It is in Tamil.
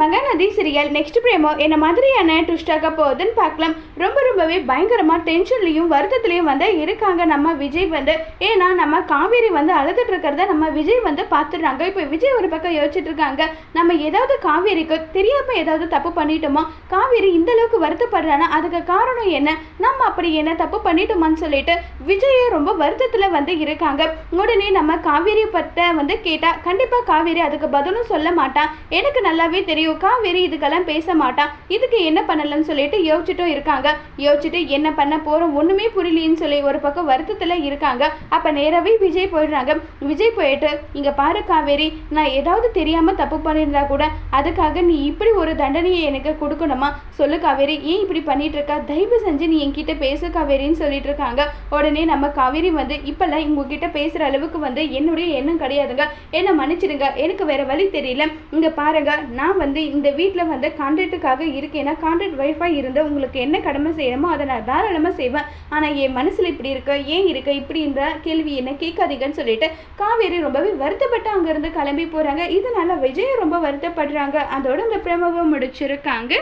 மகாநதி சிரியல் நெக்ஸ்ட் பிரேமோ என்ன மாதிரியான ட்விஸ்டாக போகுதுன்னு பார்க்கலாம். ரொம்ப ரொம்பவே பயங்கரமாக டென்ஷன்லையும் வருத்தத்துலையும் வந்து இருக்காங்க நம்ம விஜய் வந்து. ஏன்னா நம்ம காவேரி வந்து அழுதுட்டு இருக்கிறத நம்ம விஜய் வந்து பார்த்துடுறாங்க. இப்போ விஜய் ஒரு பக்கம் யோசிச்சுட்டு இருக்காங்க. நம்ம ஏதாவது காவேரிக்கு தெரியாமல் ஏதாவது தப்பு பண்ணிட்டோமா காவேரி இந்த அளவுக்கு வருத்தப்படுறானா? அதுக்கு காரணம் என்ன? நம்ம அப்படி என்ன தப்பு பண்ணிட்டோமான்னு சொல்லிட்டு விஜயை ரொம்ப வருத்தத்தில் வந்து இருக்காங்க. உடனே நம்ம காவேரி பட்ட வந்து கேட்டால் கண்டிப்பாக காவேரி அதுக்கு பதிலும் சொல்ல மாட்டான் எனக்கு நல்லாவே தெரியும். காவேரி இதுக்கெல்லாம் பேச மாட்டான் இதுக்கு என்ன பண்ணலன்னு சொல்லிட்டு யோசிச்சுட்டும் இருக்காங்க. யோசிச்சுட்டு என்ன பண்ண போறோம் ஒண்ணுமே புரியலைன்னு சொல்லி ஒரு பக்கம் வருத்தத்துல இருக்காங்க. அப்ப நேராகவே விஜய் போயிடுறாங்க. விஜய் போயிட்டு இங்க பாரு காவேரி நான் ஏதாவது தெரியாம தப்பு பண்ணியிருந்தா கூட அதுக்காக நீ இப்படி ஒரு தண்டனையை எனக்கு கொடுக்கணுமா? சொல்லு காவேரி ஏன் இப்படி பண்ணிட்டு இருக்கா தயவு செஞ்சு நீ என்கிட்ட பேசு காவேரின்னு சொல்லிட்டு இருக்காங்க. உடனே நம்ம காவேரி வந்து இப்பெல்லாம் உங்ககிட்ட பேசுற அளவுக்கு வந்து என்னுடைய எண்ணம் கிடையாதுங்க. என்ன மன்னிச்சிடுங்க. எனக்கு வேற வழி தெரியல. இங்க பாருங்க. நான் வந்து வந்து இந்த வீட்டில் வந்து கான்ட்ராக்டுக்காக இருக்கேன்னா கான்ட்ராக்ட் ஒய்ஃபாக இருந்து உங்களுக்கு என்ன கடமை செய்யணுமோ அதை நான் தாராளமாக செய்வேன். ஆனால் என் மனசில் இப்படி இருக்க ஏன் இருக்க இப்படின்ற கேள்வி என்ன கேட்காதீங்கன்னு சொல்லிட்டு காவேரி ரொம்பவே வருத்தப்பட்டு அங்கேருந்து கிளம்பி போகிறாங்க இதனால் விஜய் ரொம்ப வருத்தப்படுறாங்க. அதோட இந்த பிரமவை முடிச்சிருக்காங்க.